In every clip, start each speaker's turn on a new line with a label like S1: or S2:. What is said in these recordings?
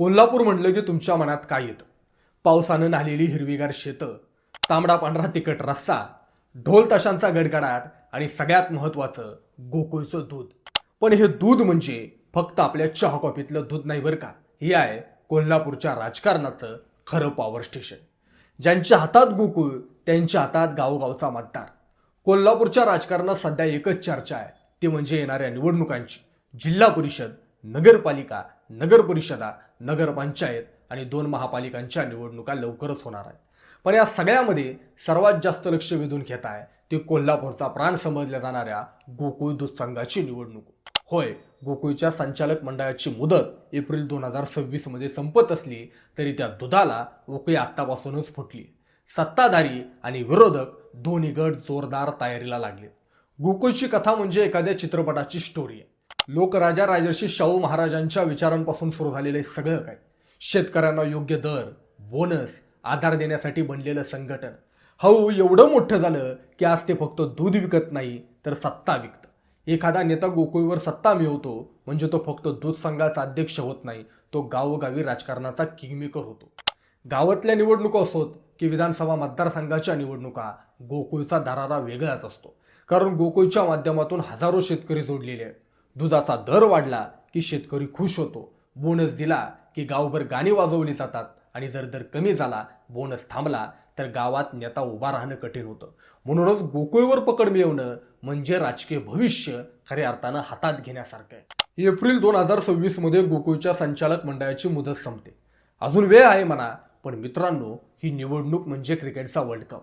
S1: कोल्हापूर म्हटलं की तुमच्या मनात काय येतं? पावसानं नालेली हिरवीगार शेतं तांबडा पांढरा तिखट रस्सा ढोल तशांचा गडगडाट आणि सगळ्यात महत्त्वाचं गोकुळचं दूध. पण हे दूध म्हणजे फक्त आपल्या चहा कॉफीतलं दूध नाही बरं का? हे आहे कोल्हापूरच्या राजकारणाचं खरं पॉवर स्टेशन ज्यांच्या हातात गोकुळ त्यांच्या हातात गावोगावचा मतदार. कोल्हापूरच्या राजकारणात सध्या एकच चर्चा आहे. ती म्हणजे येणाऱ्या निवडणुकांची. जिल्हा परिषद नगरपालिका नगर परिषदा नगरपंचायत आणि दोन महापालिकांच्या निवडणुका लवकरच होणार आहेत. पण या सगळ्यामध्ये सर्वात जास्त लक्ष वेधून घेत आहे ती कोल्हापूरचा प्राण समजल्या जाणाऱ्या गोकुळ दूध संघाची निवडणूक. होय गोकुळच्या संचालक मंडळाची मुदत एप्रिल दोन हजार सव्वीसमध्ये संपत असली तरी त्या दुधाला ओके आत्तापासूनच फुटली. सत्ताधारी आणि विरोधक दोन्ही गट जोरदार तयारीला लागले. गोकुळची कथा म्हणजे एखाद्या चित्रपटाची स्टोरी आहे लोकराजा राजर्षी शाहू महाराजांच्या विचारांपासून सुरू झालेलं सगळं काय? शेतकऱ्यांना योग्य दर बोनस आधार देण्यासाठी बनलेलं संघटन. हळू एवढं मोठं झालं की आज ते फक्त दूध विकत नाही तर सत्ता विकतं. एखादा नेता गोकुळवर सत्ता मिळवतो म्हणजे तो फक्त दूध संघाचा अध्यक्ष होत नाही तो गावोगावी राजकारणाचा किंगमेकर होतो. गावातल्या निवडणुका असोत की विधानसभा मतदारसंघाच्या निवडणुका गोकुळचा दरारा वेगळाच असतो. कारण गोकुळच्या माध्यमातून हजारो शेतकरी जोडलेले आहेत. दुधाचा दर वाढला की शेतकरी खुश होतो. बोनस दिला की गावभर गाणी वाजवली जातात आणि जर दर कमी झाला बोनस थांबला तर गावात नेता उभा राहणं कठीण होतं. म्हणूनच गोकुळवर पकड मिळवणं म्हणजे राजकीय भविष्य खऱ्या अर्थानं हातात घेण्यासारखं आहे. एप्रिल दोन हजार सव्वीसमध्ये गोकुळच्या संचालक मंडळाची मुदत संपते. अजून वेळ आहे म्हणा पण मित्रांनो ही निवडणूक म्हणजे क्रिकेटचा वर्ल्ड कप.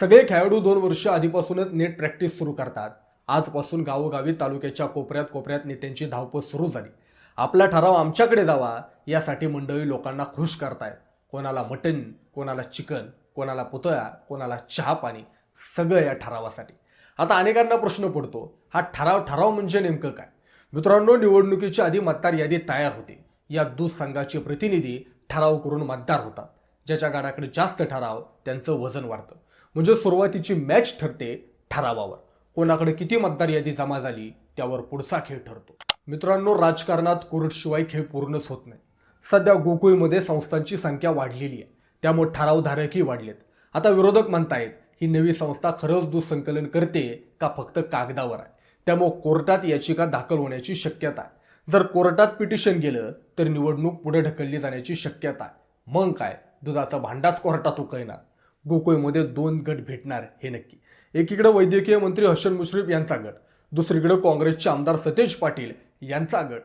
S1: सगळे खेळाडू दोन वर्ष आधीपासूनच नेट प्रॅक्टिस सुरू करतात. आजपासून गावोगावी तालुक्याच्या कोपऱ्यात कोपऱ्यात नेत्यांची धावपळ सुरू झाली. आपला ठराव आमच्याकडे जावा यासाठी मंडळी लोकांना खुश करतायत. कोणाला मटन कोणाला चिकन कोणाला पुतळा कोणाला चहा पाणी सगळं या ठरावासाठी. आता अनेकांना प्रश्न पडतो हा ठराव ठराव म्हणजे नेमकं काय? मित्रांनो निवडणुकीच्या आधी मतदार यादी तयार होते. या दूध संघाचे प्रतिनिधी ठराव करून मतदार होतात. ज्याच्या गाडाकडे जास्त ठराव त्यांचं वजन वाढतं. म्हणजे सुरुवातीची मॅच ठरते ठरावावर. कोणाकडे किती मतदार यादी जमा झाली त्यावर पुढचा खेळ ठरतो. मित्रांनो राजकारणात कोर्टशिवाय खेळ पूर्णच होत नाही. सध्या गोकुळमध्ये संस्थांची संख्या वाढलेली आहे. त्यामुळे ठरावधारकही वाढलेत. आता विरोधक म्हणतायत ही नवी संस्था खरंच दूध संकलन करते का फक्त कागदावर आहे? त्यामुळे कोर्टात याचिका दाखल होण्याची शक्यता आहे. जर कोर्टात पिटिशन गेलं तर निवडणूक पुढे ढकलली जाण्याची शक्यता आहे. मग काय? दुधाचा भांडाच कोर्टात उकळणार. गोकुळमध्ये दोन गट भेटणार हे नक्की. एकीकडे वैद्यकीय मंत्री हसन मुश्रीफ यांचा गट दुसरीकडे काँग्रेसचे आमदार सतेज पाटील यांचा गट.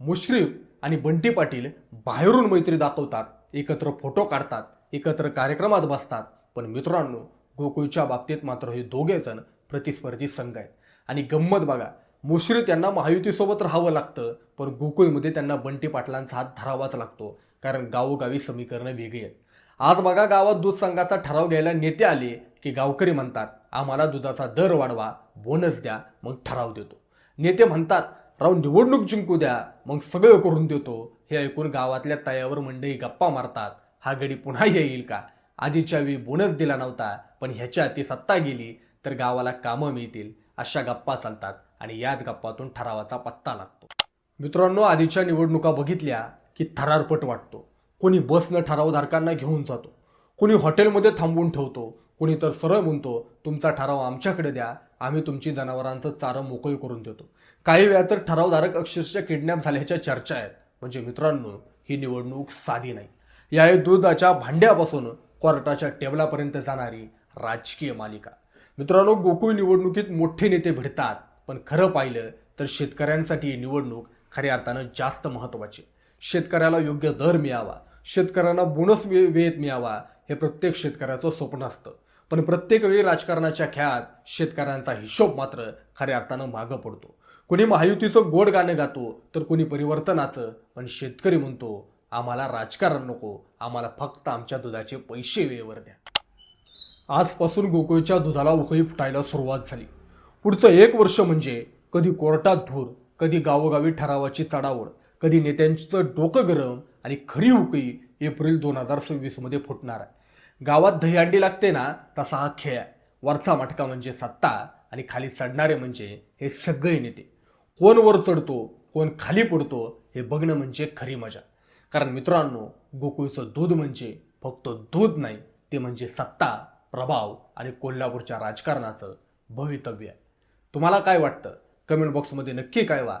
S1: मुश्रीफ आणि बंटी पाटील बाहेरून मैत्री दाखवतात एकत्र फोटो काढतात एकत्र कार्यक्रमात बसतात. पण मित्रांनो गोकुळच्या बाबतीत मात्र हे दोघे जण प्रतिस्पर्धी संघ आहेत. आणि गंमत बघा मुश्रीफ यांना महायुतीसोबत राहावं लागतं पण गोकुळमध्ये त्यांना बंटी पाटलांचा हात धरावाच लागतो कारण गावोगावी समीकरणं वेगळी आहेत. आज बघा गावात दूध संघाचा ठराव घ्यायला नेते आले की गावकरी म्हणतात आम्हाला दुधाचा दर वाढवा बोनस द्या मग ठराव देतो. नेते म्हणतात राव निवडणूक जिंकू द्या मग सगळं करून देतो. हे ऐकून गावातल्या तयावर मंडळी गप्पा मारतात हा गडी पुन्हा येईल का? आधीच्या वेळी बोनस दिला नव्हता पण ह्याच्या हाती सत्ता गेली तर गावाला कामं मिळतील. अशा गप्पा चालतात आणि याच गप्पातून ठरावाचा पत्ता लागतो. मित्रांनो आधीच्या निवडणुका बघितल्या की थरारपट वाटतो. कोणी बसनं ठरावधारकांना घेऊन जातो. कोणी हॉटेलमध्ये थांबवून ठेवतो. कोणी तर सरळ म्हणतो तुमचा ठराव आमच्याकडे द्या. आम्ही तुमची जनावरांचं चारं मोकळी करून देतो. काही वेळा तर ठरावधारक अक्षरशः किडनॅप झाल्याच्या चर्चा आहेत. म्हणजे मित्रांनो ही निवडणूक साधी नाही. या दुधाच्या भांड्यापासून कोर्टाच्या टेबलापर्यंत जाणारी राजकीय मालिका. मित्रांनो गोकुळ निवडणुकीत मोठे नेते भिडतात. पण खरं पाहिलं तर शेतकऱ्यांसाठी ही निवडणूक खऱ्या अर्थानं जास्त महत्त्वाची. शेतकऱ्याला योग्य दर मिळावा. शेतकऱ्यांना बोनस वे- वेळेत मिळावा हे प्रत्येक शेतकऱ्याचं स्वप्न असतं. पण प्रत्येक वेळी राजकारणाच्या खेळात शेतकऱ्यांचा हिशोब मात्र खऱ्या अर्थानं मागं पडतो. कोणी महायुतीचं गोड गाणं गातो तर कोणी परिवर्तनाचं. पण शेतकरी म्हणतो आम्हाला राजकारण नको आम्हाला फक्त आमच्या दुधाचे पैसे वेळेवर द्या. आजपासून गोकुळच्या दुधाला उकळी फुटायला सुरुवात झाली. पुढचं एक वर्ष म्हणजे कधी कोर्टात धूर कधी गावोगावी ठरावाची चढावड कधी नेत्यांचं डोकं गरम आणि खरी उकळी एप्रिल दोन हजार सव्वीसमध्ये फुटणार आहे. गावात दहीहंडी लागते ना तसा हा खेळ आहे. वरचा मटका म्हणजे सत्ता आणि खाली चढणारे म्हणजे हे सगळे नेते. कोण वर चढतो कोण खाली पडतो हे बघणं म्हणजे खरी मजा. कारण मित्रांनो गोकुळचं दूध म्हणजे फक्त दूध नाही ते म्हणजे सत्ता प्रभाव आणि कोल्हापूरच्या राजकारणाचं भवितव्य आहे. तुम्हाला काय वाटतं? कमेंट बॉक्समध्ये नक्की कळवा.